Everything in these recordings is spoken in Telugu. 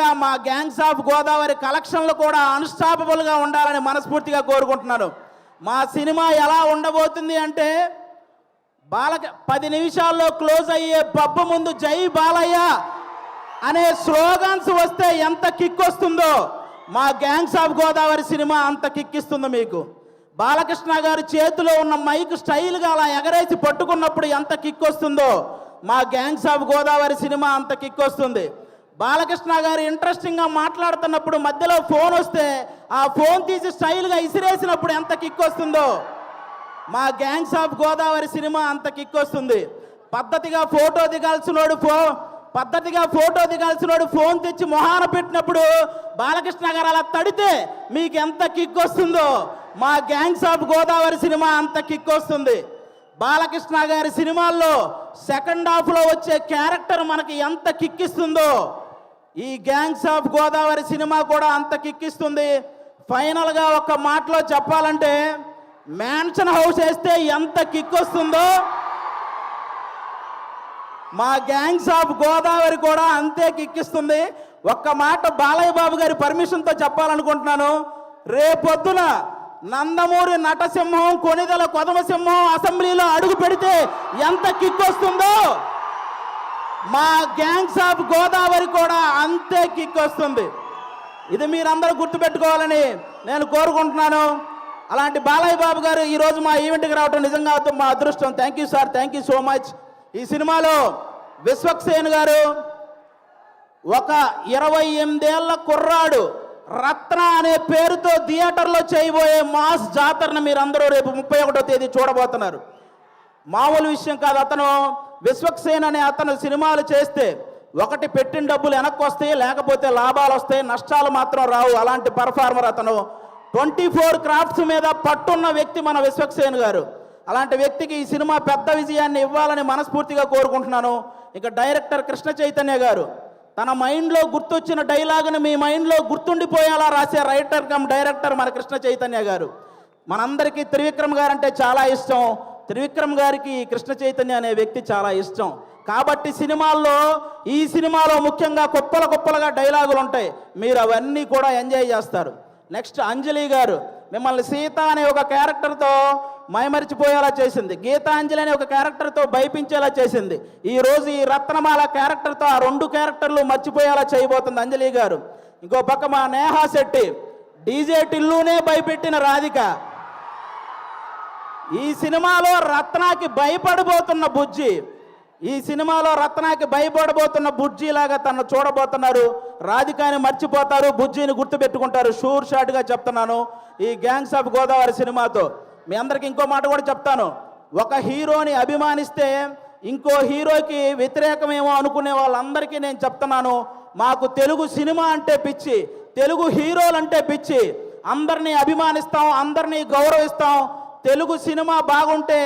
విధంగా మా గ్యాంగ్స్ ఆఫ్ గోదావరి కలెక్షన్లు కూడా అన్స్టాపబుల్గా ఉండాలని మనస్ఫూర్తిగా కోరుకుంటున్నాను. మా సినిమా ఎలా ఉండబోతుంది అంటే బాలక పది నిమిషాల్లో క్లోజ్ అయ్యే పబ్బు ముందు జై బాలయ్య అనే స్లోగన్స్ వస్తే ఎంత కిక్ వస్తుందో మా గ్యాంగ్స్ ఆఫ్ గోదావరి సినిమా అంత కిక్కిస్తుంది మీకు. బాలకృష్ణ గారి చేతిలో ఉన్న మైక్ స్టైల్గా అలా ఎగరేసి పట్టుకున్నప్పుడు ఎంత కిక్ వస్తుందో మా గ్యాంగ్స్ ఆఫ్ గోదావరి సినిమా అంత కిక్ వస్తుంది. బాలకృష్ణ గారు ఇంట్రెస్టింగ్గా మాట్లాడుతున్నప్పుడు మధ్యలో ఫోన్ వస్తే ఆ ఫోన్ తీసి స్టైల్గా ఇసిరేసినప్పుడు ఎంత కిక్ వస్తుందో. మా గ్యాంగ్స్ ఆఫ్ గోదావరి సినిమా అంత కిక్ వస్తుంది. పద్ధతిగా ఫోటో దిగాల్సినోడు ఫో పద్ధతిగా ఫోటో దిగాల్సినోడు ఫోన్ తెచ్చి మొహాన పెట్టినప్పుడు బాలకృష్ణ గారు అలా తడితే మీకు ఎంత కిక్ వస్తుందో. మా గ్యాంగ్స్ ఆఫ్ గోదావరి సినిమా అంత కిక్ వస్తుంది. బాలకృష్ణ గారి సినిమాల్లో సెకండ్ హాఫ్లో వచ్చే క్యారెక్టర్ మనకి ఎంత కిక్ ఇస్తుందో. ఈ గ్యాంగ్స్ ఆఫ్ గోదావరి సినిమా కూడా అంత కిక్కిస్తుంది. ఫైనల్గా ఒక మాటలో చెప్పాలంటే మ్యాన్షన్ హౌస్ వేస్తే ఎంత కిక్ వస్తుందో మా గ్యాంగ్స్ ఆఫ్ గోదావరి కూడా అంతే కిక్కిస్తుంది. ఒక్క మాట బాలయ్య బాబు గారి పర్మిషన్తో చెప్పాలనుకుంటున్నాను. రేపొద్దున నందమూరి నటసింహం కొనిదల కొదమసింహం అసెంబ్లీలో అడుగు పెడితే ఎంత కిక్ వస్తుందో మా గ్యాంగ్స్ ఆఫ్ గోదావరి కూడా అంతే కిక్ వస్తుంది. ఇది మీరందరూ గుర్తుపెట్టుకోవాలని నేను కోరుకుంటున్నాను. అలాంటి బాలయ్య బాబు గారు ఈరోజు మా ఈవెంట్కి రావడం నిజంగా మా అదృష్టం. Thank you sir thank you so much ఈ సినిమాలో విశ్వక్సేన్ గారు ఒక ఇరవై ఎనిమిదేళ్ళ కుర్రాడు రత్న అనే పేరుతో థియేటర్లో చేయబోయే మాస్ జాతరను మీరందరూ రేపు ముప్పై ఒకటో తేదీ చూడబోతున్నారు. మామూలు విషయం కాదు అతను. విశ్వక్సేన్ అనే అతను సినిమాలు చేస్తే ఒకటి పెట్టిన డబ్బులు వెనక్కి వస్తాయి లేకపోతే లాభాలు వస్తాయి నష్టాలు మాత్రం రావు. అలాంటి పర్ఫార్మర్ అతను ట్వంటీ ఫోర్ క్రాఫ్ట్స్ మీద పట్టున్న వ్యక్తి మన విశ్వక్సేన్ గారు. అలాంటి వ్యక్తికి ఈ సినిమా పెద్ద విజయాన్ని ఇవ్వాలని మనస్ఫూర్తిగా కోరుకుంటున్నాను. ఇక డైరెక్టర్ కృష్ణ చైతన్య గారు తన మైండ్లో గుర్తొచ్చిన డైలాగ్ని మీ మైండ్లో గుర్తుండిపోయేలా రాసే రైటర్ కమ్ డైరెక్టర్ మన కృష్ణ చైతన్య గారు. మనందరికీ త్రివిక్రమ్ గారు అంటే చాలా ఇష్టం. త్రివిక్రమ్ గారికి కృష్ణ చైతన్య అనే వ్యక్తి చాలా ఇష్టం. కాబట్టి సినిమాల్లో ఈ సినిమాలో ముఖ్యంగా కుప్పల కుప్పలుగా డైలాగులు ఉంటాయి. మీరు అవన్నీ కూడా ఎంజాయ్ చేస్తారు. నెక్స్ట్ అంజలి గారు మిమ్మల్ని సీత అనే ఒక క్యారెక్టర్తో మైమరిచిపోయేలా చేసింది. గీతాంజలి అనే ఒక క్యారెక్టర్తో భయపించేలా చేసింది. ఈరోజు ఈ రత్నమాల క్యారెక్టర్తో ఆ రెండు క్యారెక్టర్లు మర్చిపోయేలా చేయబోతుంది అంజలి గారు. ఇంకో పక్క మా నేహా శెట్టి డీజే టిల్లునే భయపెట్టిన రాధిక. ఈ సినిమాలో రత్నాకి భయపడబోతున్న బుజ్జి ఈ సినిమాలో రత్నాకి భయపడబోతున్న బుజ్జి లాగా తను చూడబోతున్నారు రాధికాని మర్చిపోతారు బుజ్జిని గుర్తుపెట్టుకుంటారు. షూర్ షాట్గా చెప్తున్నాను ఈ గ్యాంగ్స్ ఆఫ్ గోదావరి సినిమాతో. మీ అందరికి ఇంకో మాట కూడా చెప్తాను. ఒక హీరోని అభిమానిస్తే ఇంకో హీరోకి వ్యతిరేకమేమో అనుకునే వాళ్ళందరికీ నేను చెప్తున్నాను. మాకు తెలుగు సినిమా అంటే పిచ్చి తెలుగు హీరోలు అంటే పిచ్చి. అందరినీ అభిమానిస్తాం అందరినీ గౌరవిస్తాం. తెలుగు సినిమా బాగుంటే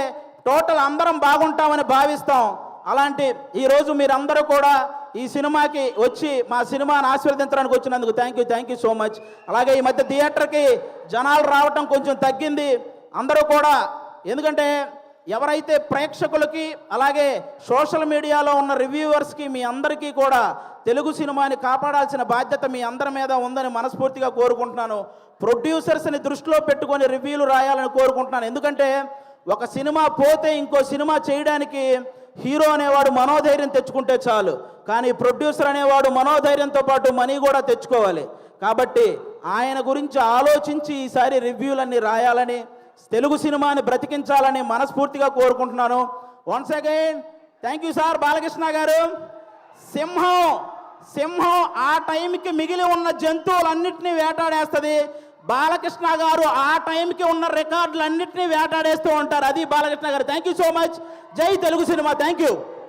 టోటల్ అందరం బాగుంటామని భావిస్తాం. అలాంటి ఈరోజు మీరందరూ కూడా ఈ సినిమాకి వచ్చి మా సినిమాని ఆశీర్వదించడానికి వచ్చినందుకు thank you thank you so much అలాగే ఈ మధ్య థియేటర్కి జనాలు రావటం కొంచెం తగ్గింది. అందరూ కూడా ఎందుకంటే ఎవరైతే ప్రేక్షకులకి అలాగే సోషల్ మీడియాలో ఉన్న రివ్యూవర్స్కి మీ అందరికీ కూడా తెలుగు సినిమాని కాపాడాల్సిన బాధ్యత మీ అందరి మీద ఉందని మనస్ఫూర్తిగా కోరుకుంటున్నాను. ప్రొడ్యూసర్స్ని దృష్టిలో పెట్టుకొని రివ్యూలు రాయాలని కోరుకుంటున్నాను. ఎందుకంటే ఒక సినిమా పోతే ఇంకో సినిమా చేయడానికి హీరో అనేవాడు మనోధైర్యం తెచ్చుకుంటే చాలు. కానీ ప్రొడ్యూసర్ అనేవాడు మనోధైర్యంతో పాటు మనీ కూడా తెచ్చుకోవాలి. కాబట్టి ఆయన గురించి ఆలోచించి ఈసారి రివ్యూలన్నీ రాయాలని తెలుగు సినిమాని బ్రతికించాలని మనస్ఫూర్తిగా కోరుకుంటున్నాను. Once again thank you sir Balakrishna garu. సింహం సింహం ఆ టైంకి మిగిలి ఉన్న జంతువులన్నింటినీ వేటాడేస్తుంది. బాలకృష్ణ గారు ఆ టైంకి ఉన్న రికార్డులన్నింటినీ వేటాడేస్తూ ఉంటారు. అది బాలకృష్ణ గారు. థ్యాంక్ యూ సో మచ్ జై తెలుగు సినిమా. Thank you